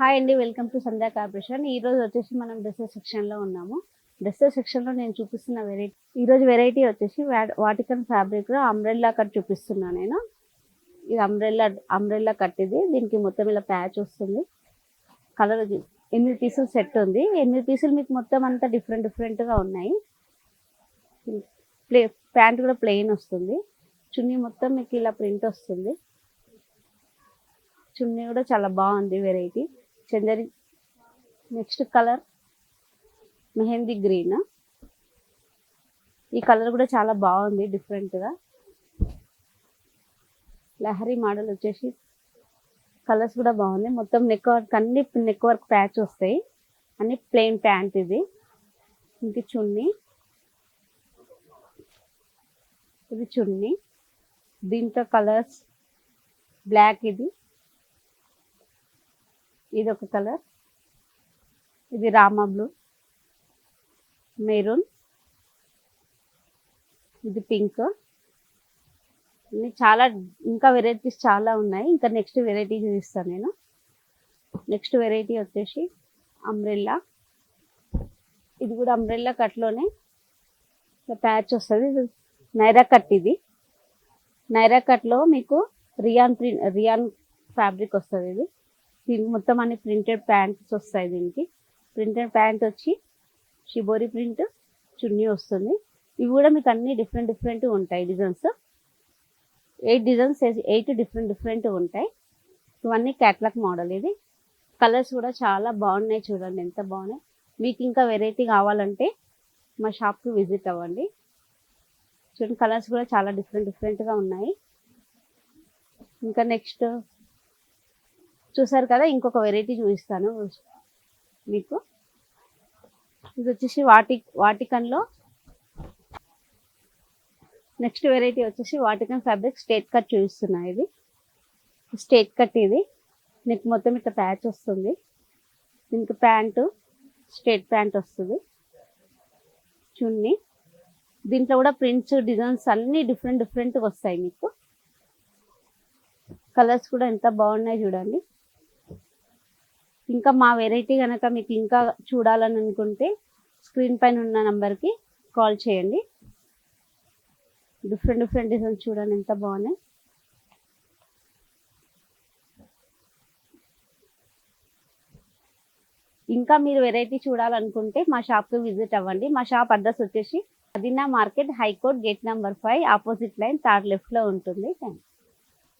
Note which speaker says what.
Speaker 1: Hi అండి welcome to Sandhya corporation. ఈ రోజు వచ్చేసి మనం డ్రెస్సెస్ సెక్షన్లో ఉన్నాము. డ్రెస్సెస్ సెక్షన్లో నేను చూపిస్తున్న వెరైటీ ఈరోజు వెరైటీ వచ్చేసి వా- వాటికన్ ఫ్యాబ్రిక్లో అంబ్రెల్లా కట్ చూపిస్తున్నా నేను. ఇది అంబ్రెల్లా అంబ్రెల్లా కట్ ఇది. దీనికి మొత్తం ఇలా ప్యాచ్ వస్తుంది. కలర్ ఎనిమిది పీసులు సెట్ ఉంది. ఎనిమిది పీసులు మీకు మొత్తం అంతా డిఫరెంట్ డిఫరెంట్గా ఉన్నాయి. ప్లే ప్యాంట్ కూడా ప్లెయిన్ వస్తుంది. చున్నీ మొత్తం మీకు ఇలా ప్రింట్ వస్తుంది. చున్నీ కూడా చాలా బాగుంది variety Chanderi. Next colour mehndi green ఈ కలర్ కూడా చాలా బాగుంది డిఫరెంట్గా లహరి మోడల్ వచ్చేసి కలర్స్ కూడా బాగుంది మొత్తం నెక్ వర్క్ అన్ని నెక్ వర్క్ ప్యాచ్ వస్తాయి. అన్ని ప్లెయిన్ ప్యాంట్ ఇది. ఇంకా చున్నీ. ఇది చున్నీ. దీంతో కలర్స్ బ్లాక్ ఇది. ఇది ఒక కలర్. ఇది రామా బ్లూ. మెరూన్. ఇది పింక్. చాలా ఇంకా వెరైటీస్ చాలా ఉన్నాయి. ఇంకా నెక్స్ట్ వెరైటీ చూపిస్తాను నేను. నెక్స్ట్ వెరైటీ వచ్చేసి అంబ్రెల్లా. ఇది కూడా అంబ్రెల్లా కట్లోనే ప్యాచ్ వస్తుంది. నైరా కట్ ఇది. నైరా కట్లో మీకు రియాన్ ప్రింట్ రియాన్ ఫ్యాబ్రిక్ వస్తుంది ఇది. మొత్తం అన్ని ప్రింటెడ్ ప్యాంట్స్ వస్తాయి దీనికి. ప్రింటెడ్ ప్యాంట్ వచ్చి షిబోరి ప్రింట్ చున్నీ వస్తుంది. ఇవి కూడా మీకు అన్ని డిఫరెంట్ డిఫరెంట్ ఉంటాయి designs eight designs eight different different ఉంటాయి. ఇవన్నీ క్యాట్లాగ్ మోడల్ ఇది. కలర్స్ కూడా చాలా బాగున్నాయి చూడండి ఎంత బాగున్నాయి. మీకు ఇంకా వెరైటీ కావాలంటే మా షాప్కి విజిట్ అవ్వండి. చూడండి కలర్స్ కూడా చాలా డిఫరెంట్ డిఫరెంట్గా ఉన్నాయి. ఇంకా నెక్స్ట్ చూసారు కదా ఇంకొక వెరైటీ చూపిస్తాను. మీకు. ఇది వచ్చేసి వాటి వాటికన్లో నెక్స్ట్ వెరైటీ వచ్చేసి వాటికన్ ఫ్యాబ్రిక్ స్టేట్ కట్ చూపిస్తున్నా ఇది. స్టేట్ కట్ ఇది. నీకు మొత్తం ఇట్లా ప్యాచ్ వస్తుంది. దీనికి ప్యాంటు స్టేట్ ప్యాంట్ వస్తుంది. చున్నీ దీంట్లో కూడా ప్రింట్స్ డిజైన్స్ అన్నీ డిఫరెంట్ డిఫరెంట్గా వస్తాయి మీకు. కలర్స్ కూడా ఎంత బాగున్నాయి చూడండి. ఇంకా మా వెరైటీ కనుక మీకు ఇంకా చూడాలని అనుకుంటే స్క్రీన్ పైన ఉన్న నంబర్కి కాల్ చేయండి. డిఫరెంట్ డిఫరెంట్ డిజైన్స్ చూడండి ఎంత బాగున్నాయి. ఇంకా మీరు వెరైటీ చూడాలనుకుంటే మా షాప్కి విజిట్ అవ్వండి. మా షాప్ అడ్రస్ వచ్చేసి అదినా market high court gate number five opposite lane third లెఫ్ట్లో ఉంటుంది. థ్యాంక్